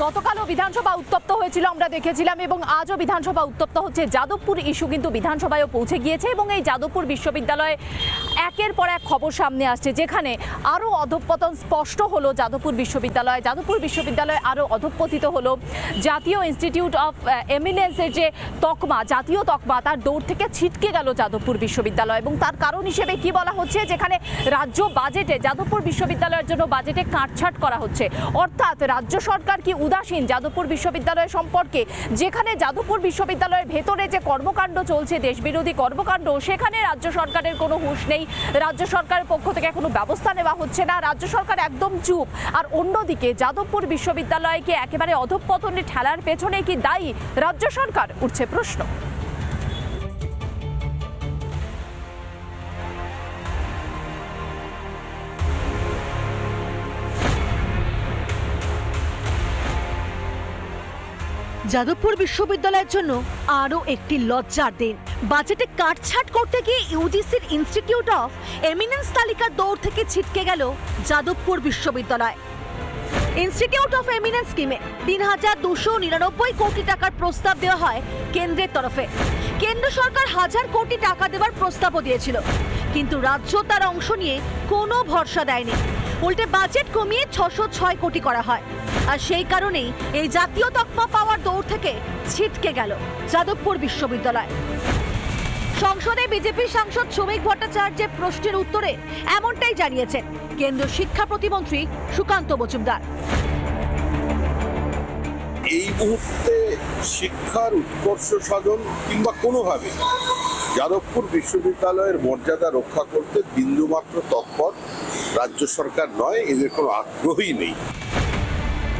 গতকালও বিধানসভা উত্তপ্ত হয়েছিল, আমরা দেখেছিলাম, এবং আজও বিধানসভা উত্তপ্ত হচ্ছে। যাদবপুর ইস্যু কিন্তু বিধানসভায়ও পৌঁছে গিয়েছে, এবং এই যাদবপুর বিশ্ববিদ্যালয়ে একের পর এক খবর সামনে আসছে, যেখানে আরও অধঃপতন স্পষ্ট হলো যাদবপুর বিশ্ববিদ্যালয় যাদবপুর বিশ্ববিদ্যালয় আরও অধঃপতিত হলো জাতীয় ইনস্টিটিউট অফ এমিনেন্সের যে তকমা, জাতীয় তকমা, তার দৌড় থেকে ছিটকে গেল যাদবপুর বিশ্ববিদ্যালয়, এবং তার কারণ হিসেবে কি বলা হচ্ছে, যেখানে রাজ্য বাজেটে, যাদবপুর বিশ্ববিদ্যালয়ের জন্য বাজেটে কাটছাট করা হচ্ছে। অর্থাৎ রাজ্য সরকার কি উদাসীন যাদবপুর বিশ্ববিদ্যালয় সম্পর্কে, যেখানে যাদবপুর বিশ্ববিদ্যালয়ের ভেতরে যে কর্মকাণ্ড চলছে, দেশবিরোধী কর্মকাণ্ড, সেখানে রাজ্য সরকারের কোনো হুশ নেই। রাজ্য সরকারের পক্ষ থেকে কোনো ব্যবস্থা নেওয়া হচ্ছে না। রাজ্য সরকার একদম চুপ। আর অন্যদিকে, যাদবপুর বিশ্ববিদ্যালয়কে একেবারে অধঃপতনে ঠেলার পেছনে কি দায়ী রাজ্য সরকার? উঠছে প্রশ্ন। যাদবপুর বিশ্ববিদ্যালয়ের জন্য আরও একটি লজ্জার দিন। বাজেটে কাটছাট করতে গিয়ে ইউজিসির ইনস্টিটিউট অফ এমিনেন্স তালিকার দৌড় থেকে ছিটকে গেল যাদবপুর বিশ্ববিদ্যালয়। ইনস্টিটিউট অফ এমিনেন্স স্কিমে তিন হাজার দুশো নিরানব্বই কোটি টাকার প্রস্তাব দেওয়া হয় কেন্দ্রের তরফে। কেন্দ্র সরকার হাজার কোটি টাকা দেওয়ার প্রস্তাবও দিয়েছিল। কিন্তু রাজ্য তার অংশ নিয়ে কোনো ভরসা দেয়নি। উল্টে বাজেট কমিয়ে ছশো ছয় কোটি করা হয়। আর সেই কারণেই এই জাতীয় তকমা পাওয়ার দৌড় থেকে ছিটকে গেল যাদবপুর বিশ্ববিদ্যালয়। সংসদে বিজেপি সাংসদ শ্রমিক ভট্টাচার্যের প্রশ্নের উত্তরে এমনটাই জানিয়েছেন কেন্দ্রীয় শিক্ষা প্রতিমন্ত্রী সুকান্ত মজুমদার। এই মুহূর্তে শিক্ষার উৎকর্ষ সাধন কিংবা কোনোভাবে যাদবপুর বিশ্ববিদ্যালয়ের মর্যাদা রক্ষা করতে বিন্দুমাত্র তৎপর রাজ্য সরকার নয়, এদের কোনো আগ্রহই নেই।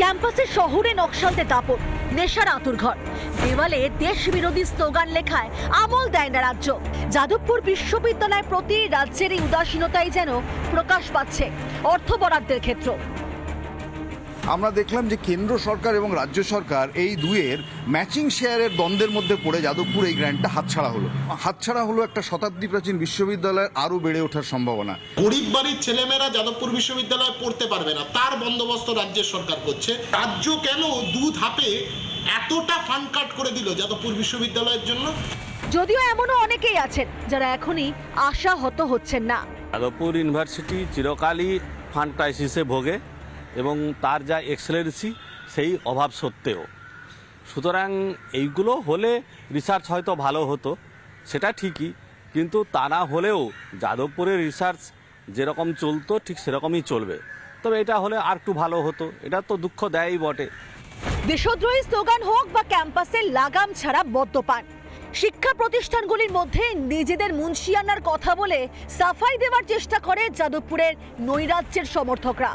ক্যাম্পাসে শহরে নকশালতে দাপট, নেশার আতুরঘর। দেওয়ালে দেশ বিরোধী স্লোগান লেখায়, আমল দেয় না রাজ্য। যাদবপুর বিশ্ববিদ্যালয় প্রতি রাজ্যের এই উদাসীনতাই যেন প্রকাশ পাচ্ছে অর্থ বরাদ্দের ক্ষেত্র। আমরা দেখলাম যে কেন্দ্র সরকার এবং রাজ্য সরকার এই দুয়ের ম্যাচিং শেয়ারের দ্বন্দ্বের মধ্যে পড়ে যাদবপুর এই গ্র্যান্টটা হাতছাড়া হলো। হাতছাড়া হলো একটা শতাব্দী প্রাচীন বিশ্ববিদ্যালয়ের আরও বেড়ে ওঠার সম্ভাবনা। গরিব বাড়ির ছেলেমেয়েরা যাদবপুর বিশ্ববিদ্যালয়ে পড়তে পারবে না। তার বন্দোবস্ত রাজ্যের সরকার করছে। রাজ্য কেন দু ধাপে এতটা ফান্ড কাট করে দিল যাদবপুর বিশ্ববিদ্যালয়ের জন্য? যদিও এমনও অনেকেই আছেন যারা এখনই আশাহত হচ্ছেন না। যাদবপুর ইউনিভার্সিটি চিরকালই ফান্ড ক্রাইসিসে ভোগে। এবং তার যা এক্সেলেন্সি সেই অভাব সত্ত্বেও। সুতরাং এইগুলো হলে রিসার্চ হয়তো ভালো হতো, সেটা ঠিকই, কিন্তু তা না হলেও যাদবপুরের রিসার্চ যেরকম চলতো, ঠিক সেরকমই চলবে। তবে এটা হলে আর একটু ভালো হতো, এটা তো দুঃখ দেয়ই বটে। দেশদ্রোহী স্লোগান হোক বা ক্যাম্পাসে লাগাম ছাড়া মদ্যপান। শিক্ষা প্রতিষ্ঠানগুলির মধ্যে নিজেদের মুন্সিয়ানার কথা বলে সাফাই দেওয়ার চেষ্টা করে যাদবপুরের নৈরাজ্যের সমর্থকরা।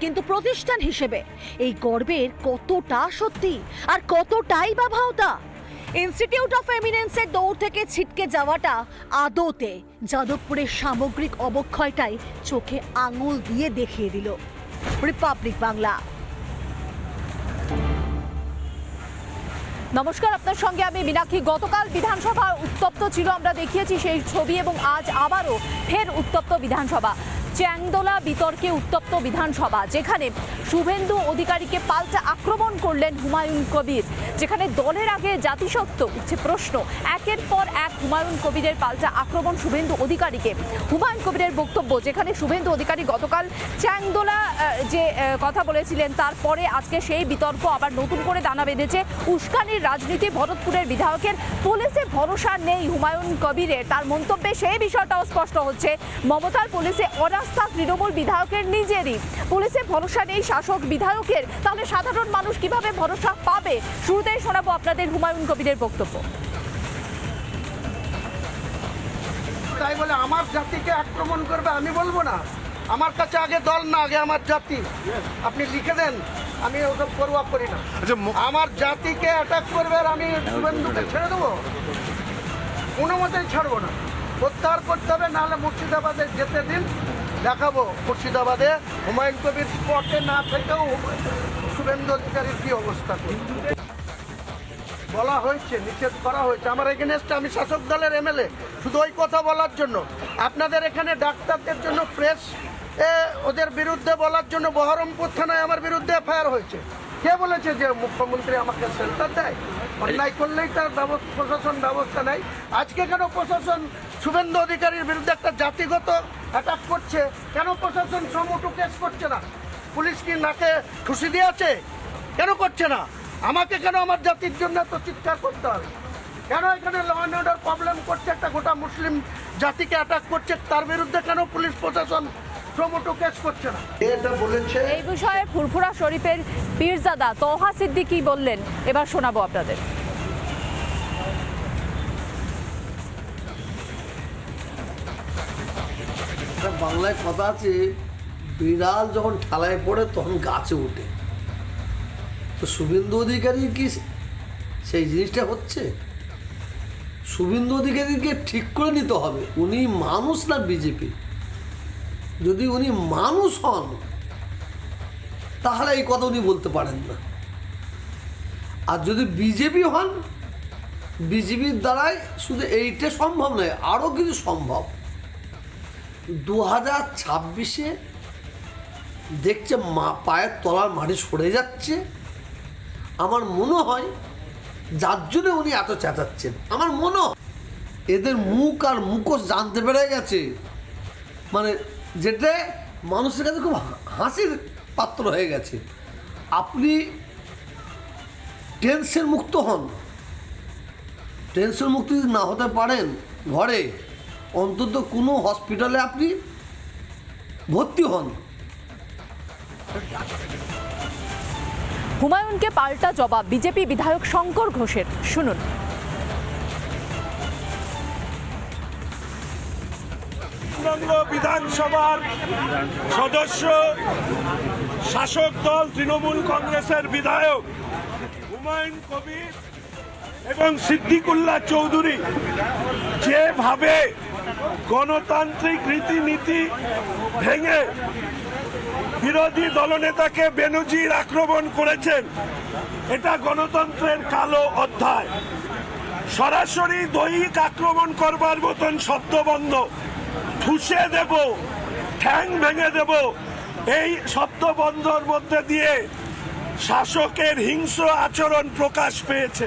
কিন্তু প্রতিষ্ঠান হিসেবে এই গর্বের কতটা সত্যি আর কতটাই বা ভাওতা? ইনস্টিটিউট অফ এমিনেন্সের দৌড় থেকে ছিটকে যাওয়াটা আদতে যাদবপুরের সামগ্রিক অবক্ষয়টাই চোখে আঙুল দিয়ে দেখিয়ে দিল রিপাবলিক বাংলা নমস্কার, আপনার সঙ্গে আমি মীনাক্ষী। গতকাল বিধানসভা উত্তপ্ত ছিল, আমরা দেখিয়েছি সেই ছবি এবং আজ আবারও ফের উত্তপ্ত বিধানসভা। চ্যাংদোলা বিতর্কে উত্তপ্ত বিধানসভা, যেখানে শুভেন্দু অধিকারীকে পাল্টা আক্রমণ করলেন হুমায়ুন কবির, যেখানে দলের আগে জাতিসত্ত্ব উঠছে প্রশ্ন। একের পর এক হুমায়ুন কবিরের পাল্টা আক্রমণ শুভেন্দু অধিকারীকে। হুমায়ুন কবিরের বক্তব্য, যেখানে শুভেন্দু অধিকারী গতকাল চ্যাংদোলা যে কথা বলেছিলেন, তারপরে আজকে সেই বিতর্ক আবার নতুন করে দানা বেঁধেছে। উস্কানির রাজনীতি ভরতপুরের বিধায়কের পুলিশে ভরসা নেই হুমায়ুন কবিরের। তার মন্তব্যে সেই বিষয়টাও স্পষ্ট হচ্ছে। মমতার পুলিশে অনাস্থা তৃণমূল বিধায়কের নিজেরই। পুলিশে ভরসা নেই শাসক বিধায়কের। তাহলে সাধারণ মানুষ কীভাবে ভরসা পাবে? শুরুতেই শোনাবো আপনাদের হুমায়ুন কবিরের বক্তব্য। তাই বলে আমার জাতিকে আক্রমণ করবে আমি বলব না। আমার কাছে আগে দল না আগে আমার জাতি। আপনি লিখে দেন আমি ওসব পরোয়া করি না। আমার জাতিকে অ্যাটাক করবে আর আমি শুভেন্দুকে ছেড়ে দেবো? কোনো মতেই ছাড়বো না। প্রত্যাহার করতে হবে নাহলে মুর্শিদাবাদে যেতে দিন। দেখাবো মুর্শিদাবাদে। হুমায়ুন কবির স্পটে না থেকেও শুভেন্দু অধিকারীর কী অবস্থা? বলা হয়েছে, নিষেধ করা হয়েছে। আমার এগেনস্টে আমি শাসক দলের এমএলএ শুধু ওই কথা বলার জন্য। আপনাদের এখানে ডাক্তারদের জন্য প্রেস ওদের বিরুদ্ধে বলার জন্য বহরমপুর থানায় আমার বিরুদ্ধে এফআইআর হয়েছে। কে বলেছে যে মুখ্যমন্ত্রী আমাকে সেন্টার দেয়? অন্যায় করলেই তার প্রশাসন ব্যবস্থা নেয়। আজকে কেন প্রশাসন শুভেন্দু অধিকারীর বিরুদ্ধে একটা জাতিগত অ্যাটাক করছে কেন প্রশাসন সমুটু কেস করছে না? পুলিশ কি নাকে ঠুসি দিয়েছে? কেন করছে না? আমাকে কেন আমার জাতির জন্য তো চিৎকার করতে হবে? কেন এখানে ল অ্যান্ড অর্ডার প্রবলেম করছে? একটা গোটা মুসলিম জাতিকে অ্যাটাক করছে তার বিরুদ্ধে কেন পুলিশ প্রশাসন সমুটু কেস করছে না? এটা বলেছে? এই বিষয়ে ফুরফুরা শরীফের পীরজাদা তোহা সিদ্দিকি বললেন। এবার শোনাবো আপনাদের। বাংলায় কথা আছে, বিড়াল যখন ঠালায় পড়ে তখন গাছে ওঠে। তো শুভেন্দু অধিকারী কি সেই জিনিসটা হচ্ছে? শুভেন্দু অধিকারীকে ঠিক করে নিতে হবে, উনি মানুষ না বিজেপি যদি উনি মানুষ হন, তাহলে এই কথা উনি বলতে পারেন না। আর যদি বিজেপি হন বিজেপির দ্বারাই শুধু এইটা সম্ভব নয়, আরও কিছু সম্ভব। দু হাজার ছাব্বিশে দেখছে মা, পায়ের তলার মাটি সরে যাচ্ছে। আমার মনে হয় যার জন্য উনি এত চেঁচাচ্ছেন। আমার মনে এদের মুখ আর মুখোশ জানতে পেরে গেছে। মানে যেটা মানুষের কাছে খুব হাসির পাত্র হয়ে গেছে। আপনি টেনশন মুক্ত হন। টেনশন মুক্ত যদি না হতে পারেন ঘরে অন্তত কোনো হসপিটালে আপনি ভর্তি হন। হুমায়ুনকে পাল্টা জবাব বিজেপি বিধায়ক শঙ্কর ঘোষের। শুনুন। পশ্চিমবঙ্গ বিধানসভার সদস্য শাসক দল তৃণমূল কংগ্রেসের বিধায়ক হুমায়ুন কবির এবং সিদ্দিকুল্লাহ চৌধুরী যেভাবে গণতান্ত্রিক রীতিনীতি ভেঙে বিরোধী দলনেতাকে বেনজির আক্রমণ করেছেন। এটা গণতন্ত্রের কালো অধ্যায়। সরাসরি দৈহিক আক্রমণ করবার মতন শব্দবন্ধ ঠুসে দেব, ঠ্যাং ভেঙে দেব। এই শব্দবন্ধর মধ্যে দিয়ে শাসকের হিংস্র আচরণ প্রকাশ পেয়েছে।